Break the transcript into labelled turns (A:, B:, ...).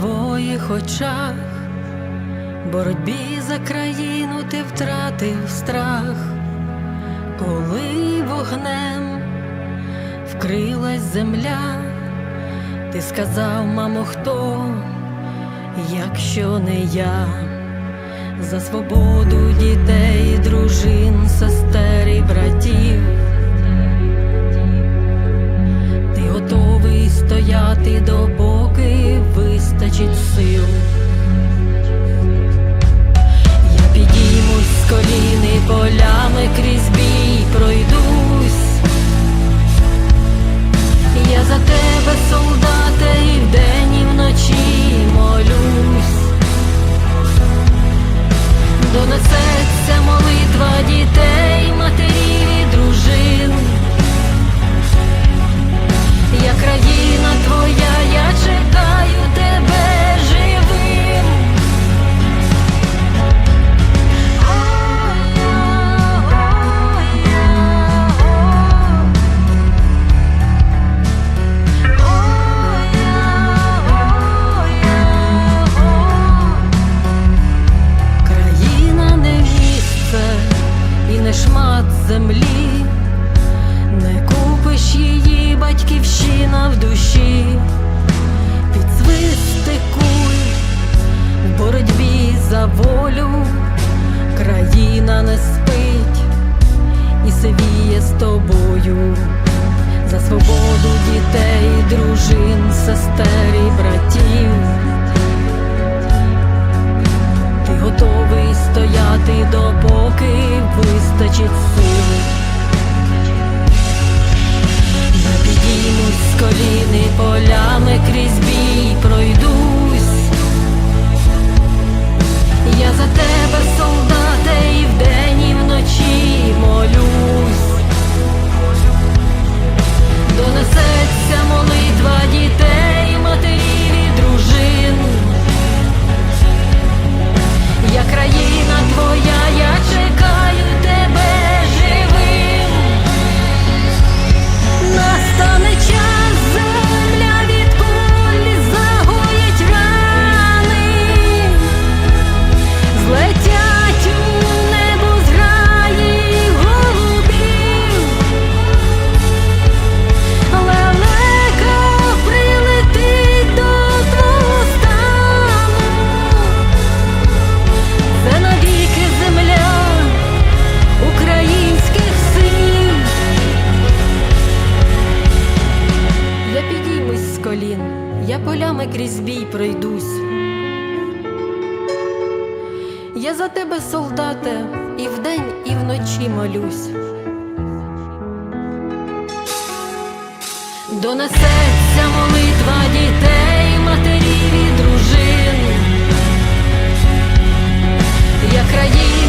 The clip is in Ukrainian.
A: твоїх очах, боротьбі за країну ти втратив страх, коли вогнем вкрилась земля, ти сказав, мамо, хто, якщо не я, за свободу дітей, дружин, сестер і братів. Дітей, не спить і сивіє з тобою. За свободу дітей, дружин, сестер і братів. Ти готовий стояти, допоки вистачить сили. полями крізь бій пройдусь. Я за тебе, солдате, і вдень, і вночі молюсь. Донесеться молитва дітей, матерів і дружин. Я країна